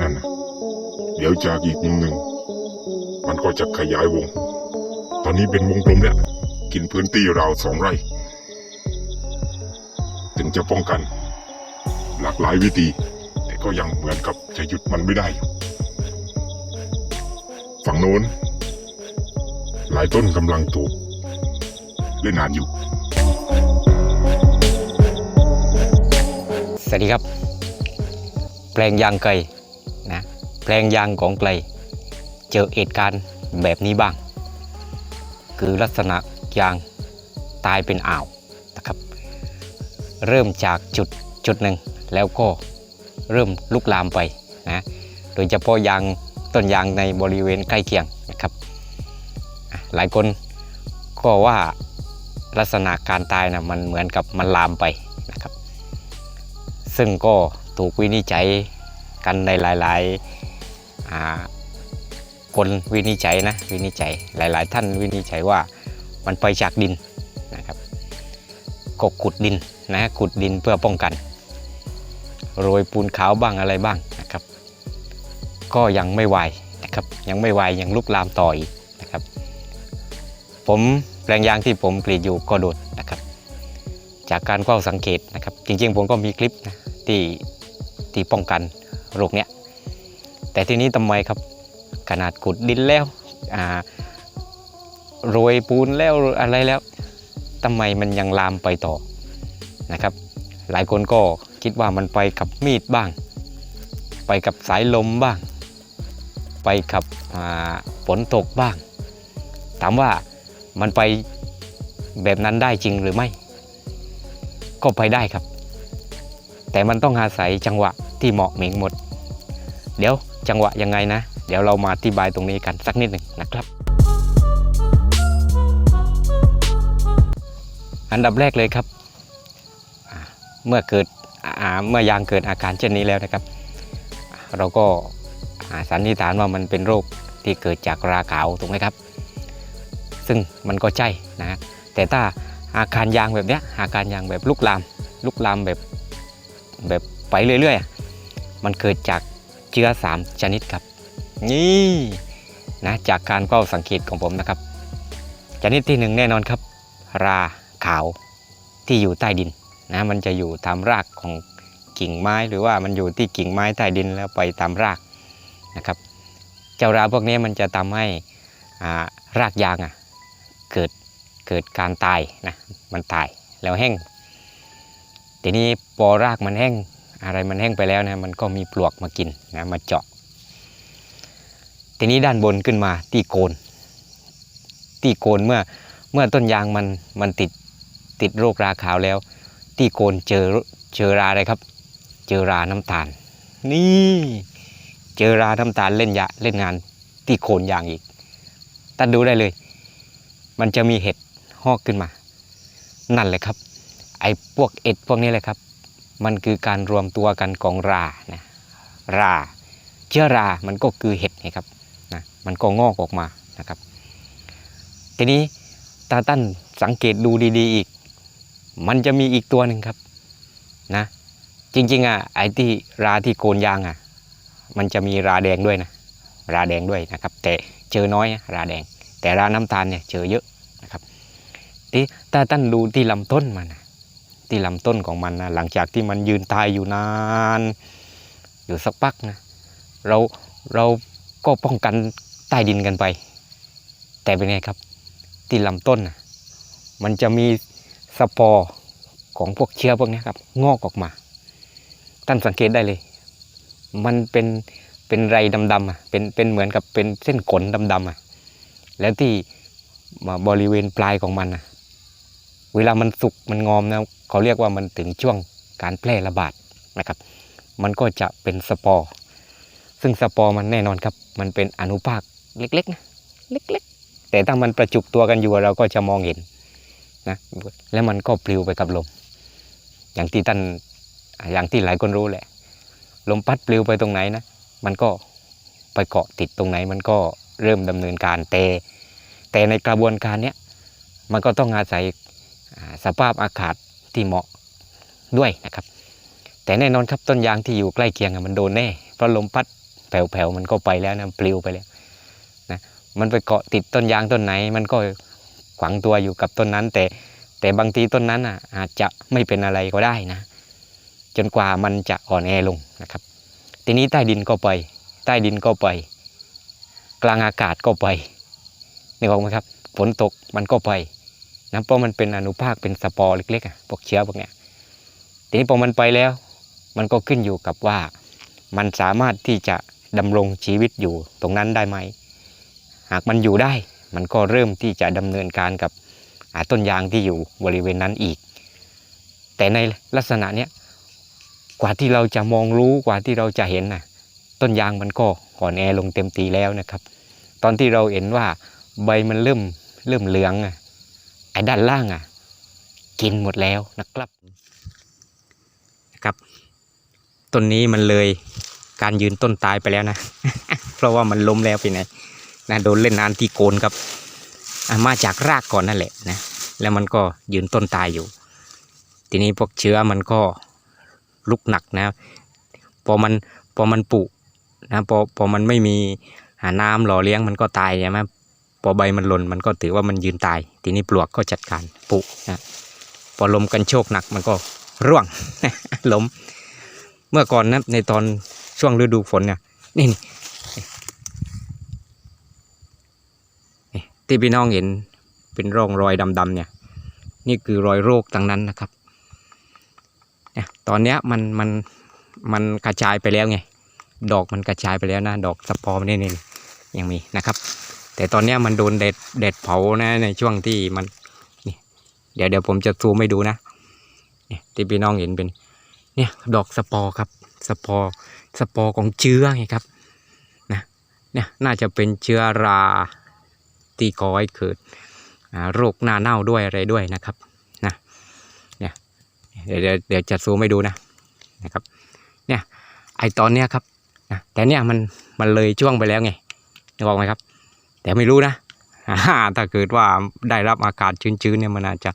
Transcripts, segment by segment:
นั่นนะเดี๋ยวจากอีกมุมหนึ่ง มันก็จะขยายวง ตอนนี้เป็นวงกลมแล้วกินพื้นที่ราวสองไร่ ถึงจะป้องกัน หลากหลายวิธี แต่ก็ยังเหมือนกับจะหยุดมันไม่ได้อยู่ฝั่งโน้น หลายต้นกำลังถูกเล่นงานอยู่ สวัสดีครับ แปลงยางไกลนะ แปลงยางของไกล เจอเหตุการณ์แบบนี้บ้าง คือลักษณะยางตายเป็นอ่าวนะครับ เริ่มจากจุดจุดหนึ่งแล้วก็เริ่มลุกลามไปนะโดยเฉพาะยางต้นยางในบริเวณใกล้เคียงนะครับ หลายคนก็ว่าลักษณะการตายนะมันเหมือนกับมันลามไปนะครับ ซึ่งก็ถูกวินิจฉัยกันในหลาย ๆ คนวินิจฉัยนะวินิจฉัยหลาย ๆ ท่านวินิจฉัยว่ามันไปจากดินนะครับก็ขุดดินนะขุดดินเพื่อป้องกัน โรยปูนขาวบ้างอะไรบ้างนะครับ ก็ยังไม่ไหวนะครับยังไม่ไหวยังลุกลามต่ออีกนะครับ ผมแปลงยางที่ผมกรีดอยู่ก็โดนนะครับ จากการเฝ้าสังเกตนะครับ จริง ๆ ผมก็มีคลิปนะที่ที่ป้องกันโรคเนี้ย แต่ทีนี้ทำไมครับ ขนาดขุดดินแล้วโรยปูนแล้วอะไรแล้วทำไมมันยังลามไปต่อนะครับ หลายคนก็คิดว่ามันไปกับมีดบ้าง ไปกับสายลมบ้าง ไปกับฝนตกบ้าง ถามว่ามันไปแบบนั้นได้จริงหรือไม่ ก็ไปได้ครับ แต่มันต้องอาศัยจังหวะที่เหมาะเหม่งหมด เดี๋ยว จังหวะยังไงนะ เดี๋ยวเรามาอธิบายตรงนี้กันสักนิดหนึ่งนะครับ อันดับแรกเลยครับ เมื่อเกิดเมื่อยางเกิดอาการเช่นนี้แล้วนะครับ เราก็สันนิษฐานว่ามันเป็นโรคที่เกิดจากราขาวถูกไหมครับ ซึ่งมันก็ใช่นะแต่ถ้าอาการยางแบบนี้อาการยางแบบลุกลามลุกลามแบบแบบไปเรื่อยๆ มันเกิดจาก ชื้อสามชนิดครับ นี่นะจากการเฝ้าสังเกตของผมนะครับ ชนิดที่หนึ่งแน่นอนครับ ราขาวที่อยู่ใต้ดินนะมันจะอยู่ตามรากของกิ่งไม้หรือว่ามันอยู่ที่กิ่งไม้ใต้ดินแล้วไปตามรากนะครับ เจ้าราพวกนี้มันจะทำให้อ่ารากยางอะเกิดเกิดการตายนะมันตายแล้วแห้งทีนี้พอรากมันแห้ง อะไรมันแห้งไปแล้วนะมันก็มีปลวกมากินนะมาเจาะ ทีนี้ด้านบนขึ้นมาที่โคนที่โคนเมื่อเมื่อต้นยางมันมันติดติดโรคราขาวแล้วที่โคนเจอเจอราอะไรครับ เจอราน้ำตาล นี่เจอราน้ำตาลเล่นยาเล่นงานที่โคนยางอีกตัดดูได้เลย มันจะมีเห็ดหอกขึ้นมา นั่นเลยครับ ไอ้พวกเอ็ดพวกนี้เลยครับ มันคือการรวมตัวกันของรานะราเชื้อรา มันก็คือเห็ดไงครับนะมันก็งอกออกมานะครับ ทีนี้ตาตั้นสังเกตดูดีๆอีก มันจะมีอีกตัวหนึ่งครับนะจริงๆอะไอ้ที่ราที่โคนยางอะมันจะมีราแดงด้วยนะราแดงด้วยนะครับ แต่เจอน้อยนะราแดง แต่ราน้ำตาลเนี่ยเจอเยอะนะครับที่ถ้าท่านดูที่ลำต้นมันนะ ที่ลำต้นของมันนะหลังจากที่มันยืนตายอยู่นาน อยู่สักพักนะเราเราก็ป้องกันใต้ดินกันไป แต่เป็นไงครับ ที่ลำต้นนะมันจะมีสปอร์ของพวกเชื้อพวกนี้ครับงอกออกมา ท่านสังเกตได้เลย มันเป็นเป็นไรดำๆอะเป็นเป็นเหมือนกับเป็นเส้นขนดำๆอะแล้วที่บริเวณปลายของมันนะ เวลามันสุกมันงอมนะเขาเรียกว่ามันถึงช่วงการแพร่ระบาดนะครับ มันก็จะเป็นสปอร์ซึ่งสปอร์มันแน่นอนครับ มันเป็นอนุภาคเล็กๆนะเล็กๆ แต่ถ้ามันประจุตัวกันอยู่เราก็จะมองเห็นนะแล้วมันก็ปลิวไปกับลม อย่างที่ท่านอย่างที่หลายคนรู้แหละ ลมพัดปลิวไปตรงไหนนะ มันก็ไปเกาะติดตรงไหน มันก็เริ่มดำเนินการแต่แต่ในกระบวนการเนี้ยมันก็ต้องอาศัย สภาพอากาศที่เหมาะด้วยนะครับ แต่แน่นอนครับต้นยางที่อยู่ใกล้เคียงมันโดนแน่เพราะลมพัดแผ่วๆมันก็ไปแล้วนะปลิวไปแล้วนะมันไปเกาะติดต้นยางต้นไหน มันก็ขวางตัวอยู่กับต้นนั้น แต่แต่บางทีต้นนั้นอะอาจจะไม่เป็นอะไรก็ได้นะ จนกว่ามันจะอ่อนแอลงนะครับ ทีนี้ใต้ดินก็ไป ใต้ดินก็ไป กลางอากาศก็ไปนึกออกไหมครับฝนตกมันก็ไป นะเพราะมันเป็นอนุภาคเป็นสปอร์เล็กๆอะพวกเชื้อพวกเนี้ยทีนี้พอมันไปแล้ว มันก็ขึ้นอยู่กับว่ามันสามารถที่จะดำรงชีวิตอยู่ตรงนั้นได้ไหม หากมันอยู่ได้ มันก็เริ่มที่จะดำเนินการกับต้นยางที่อยู่บริเวณนั้นอีก แต่ในลักษณะเนี้ยกว่าที่เราจะมองรู้กว่าที่เราจะเห็นน่ะต้นยางมันก็อ่อนแอลงเต็มทีแล้วนะครับ ตอนที่เราเห็นว่าใบมันเริ่มเริ่มเหลืองอะ อ้ด้านล่างอะ กินหมดแล้วนะครับนะครับต้นนี้มันเลยการยืนต้นตายไปแล้วนะ เพราะว่ามันล้มแล้วไปไหนนะโดนเล่นนานที่โกนครับมาจากรากก่อนนั่นแหละนะแล้วมันก็ยืนต้นตายอยู่ ทีนี้พวกเชื้อมันก็ลุกหนักนะพอมันพอมันปุนะพอพอมันไม่มีหาน้ำหล่อเลี้ยงมันก็ตายใช่ไหม อใบมันหล่นมันก็ถือว่ามันยืนตาย ทีนี้ปลวกก็จัดการปุนะพอลมกันโชกหนักมันก็ร่วงล้ม เมื่อก่อนนะในตอนช่วงฤดูฝนเนี่ยนี่นี่ที่พี่น้องเห็นเป็นร่องรอยดำๆเนี่ย นี่คือรอยโรคทั้งนั้นนะครับเนี่ยตอนเนี้ยมันมันมันกระจายไปแล้วไง ดอกมันกระจายไปแล้วนะ ดอกสปอร์นี่นี่ยังมีนะครับ แต่ตอนเนี้ยมันโดนแดดแดดเผานะในช่วงที่มันนี่เดี๋ยวเดี๋ยวผมจะซูมให้ดูนะเนี่ยที่พี่น้องเห็นเป็น เนี่ยดอกสปอร์ครับ สปอร์สปอร์ของเชื้อไงครับนะเนี่ยน่าจะเป็นเชื้อราที่ก่อให้เกิดอ่าโรคหน้าเน่าด้วยอะไรด้วยนะครับนะเนี่ยเดี๋ยวเดี๋ยวเดี๋ยวจะซูมให้ดูนะนะครับเนี่ยไอตอนเนี้ยครับนะแต่เนี่ยมันมันเลยช่วงไปแล้วไงนึกออกไหมครับ แต่ไม่รู้นะถ้าเกิดว่าได้รับอากาศชื้นๆเนี่ยมันอาจจะ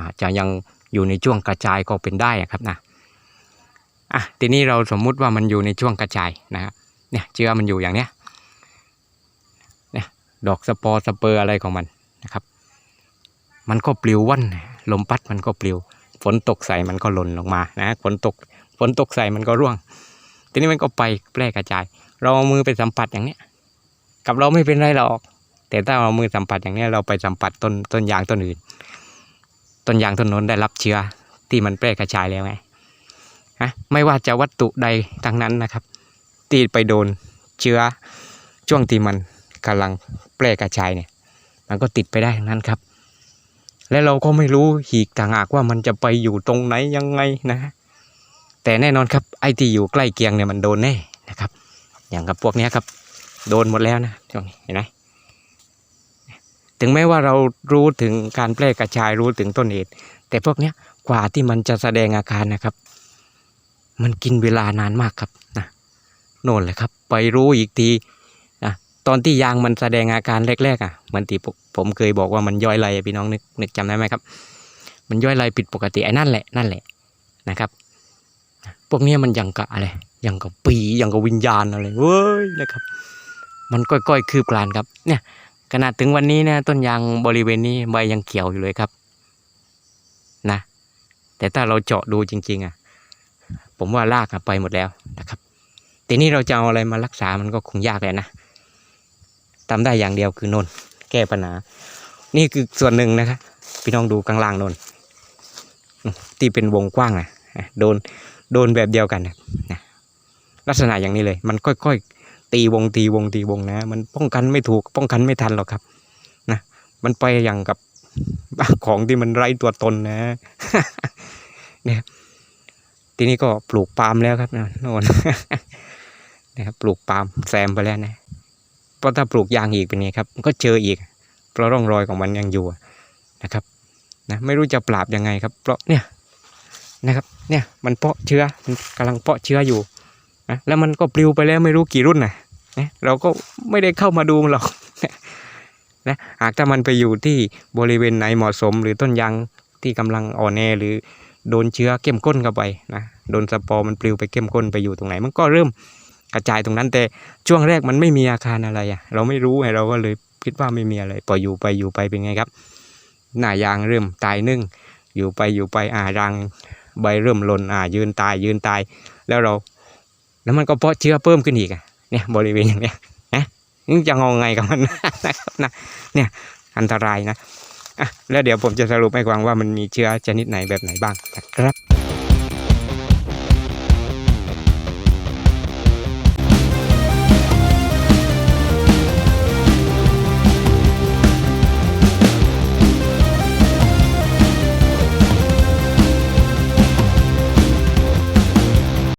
อาจจะยังอยู่ในช่วงกระจายก็เป็นได้ครับนะอะทีนี้เราสมมุติว่ามันอยู่ในช่วงกระจายนะครับเนี่ยเชื้อมันอยู่อย่างเนี้ยเนี่ยดอกสปอร์สเปอร์อะไรของมันนะครับ มันก็ปลิวว่อนลมพัดมันก็ปลิว ฝนตกใส่มันก็หล่นลงมานะฝนตกฝนตกใส่มันก็ร่วง ทีนี้มันก็ไปแพร่กระจาย เราเอามือไปสัมผัสอย่างเนี้ย กับเราไม่เป็นไรหรอก แต่ถ้าเอามือสัมผัสอย่างนี้เราไปสัมผัสต้นต้นยางต้นอื่น ต้นยางต้นน้นได้รับเชื้อ ที่มันแพร่กระจายแล้วไงฮะไม่ว่าจะวัตถุใดทั้งนั้นนะครับ ที่ไปโดนเชื้อช่วงที่มันกำลังแพร่กระจายเนี่ย มันก็ติดไปได้ทั้งนั้นครับ และเราก็ไม่รู้หีกต่างหากว่ามันจะไปอยู่ตรงไหนยังไงนะแต่แน่นอนครับไอที่อยู่ใกล้เคียงเนี่ยมันโดนแน่นะครับ อย่างกับพวกนี้ครับ โดนหมดแล้วนะช่วงนี้เห็นไหมถึงแม้ว่าเรารู้ถึงการแพร่กระจายรู้ถึงต้นเหตุ แต่พวกเนี้ยกว่าที่มันจะแสดงอาการนะครับ มันกินเวลานานมากครับนะโน่นเลยครับ ไปรู้อีกทีนะตอนที่ยางมันแสดงอาการแรกๆอะมือนที่ผมเคยบอกว่ามันย่อยไรอะพี่น้องนึกนึกจำได้ไหมครับ มันย่อยไรผิดปกติไอ้นั่นแหละนั่นแหละนะครับ พวกนี้มันยังกับอะไรยังกับปียังกับวิญญาณอะไรเว้ยนะครับ มันก้อยๆคืบกลานครับ เนี่ยขนาดถึงวันนี้นะต้นยางบริเวณนี้ใบยังเขียวอยู่เลยครับ นะ แต่ถ้าเราเจาะดูจริง ๆ อะ ผมว่ารากอะไปหมดแล้วนะครับทีนี้เราจะเอาอะไรมารักษามันก็คงยากเลยนะทำได้อย่างเดียวคือนนแก้ปัญหา นี่คือส่วนหนึ่งนะครับพี่น้องดูข้างล่างนนที่เป็นวงกว้างนะอะโดนโดนแบบเดียวกันนะนะลักษณะอย่างนี้เลย มันค่อยๆ ตีวงตีวงตีวงนะ มันป้องกันไม่ถูกป้องกันไม่ทันหรอกครับนะมันไปอย่างกับของที่มันไร้ตัวตนนะเนี่ยทีนี้ก็ปลูกปาล์มแล้วครับนะโน่นนะครับปลูกปาล์มแซมไปแล้วนะเพราะถ้าปลูกยางอีกเป็นไงครับก็เจออีก เพราะร่องรอยของมันยังอยู่นะครับนะไม่รู้จะปราบยังไงครับ เพราะเนี่ยนะครับ เนี่ยมันเพาะเชื้อมันกำลังเพาะเชื้ออยู่ นะแล้วมันก็ปลิวไปแล้วไม่รู้กี่รุ่นนะนะเราก็ไม่ได้เข้ามาดูมันหรอกนะหากถ้ามันไปอยู่ที่บริเวณไหนเหมาะสม หรือต้นยางที่กำลังอ่อนแอหรือโดนเชื้อเข้มข้นเข้าไปนะโดนสปอร์มันปลิวไปเข้มข้นไปอยู่ตรงไหน มันก็เริ่มกระจายตรงนั้นแต่ช่วงแรกมันไม่มีอาการอะไรอะเราไม่รู้ไงเราก็เลยคิดว่าไม่มีอะไรปล่อยอยู่ไปอยู่ไปเป็นไงครับ หน้ายางเริ่มตายนึ่งอยู่ไปอยู่ไปอ่ารางใบเริ่มหล่นอ่ายืนตายยืนตาย แล้วเรา แล้วมันก็เพาะเชื้อเพิ่มขึ้นอีกเนี่ยบริเวณอย่างเนี้ยนะนี่จะงองไงกับมันนะครับนะเนี่ยอันตรายนะอะแล้วเดี๋ยวผมจะสรุปให้ฟังว่ามันมีเชื้อชนิดไหนแบบไหนบ้างนะครับ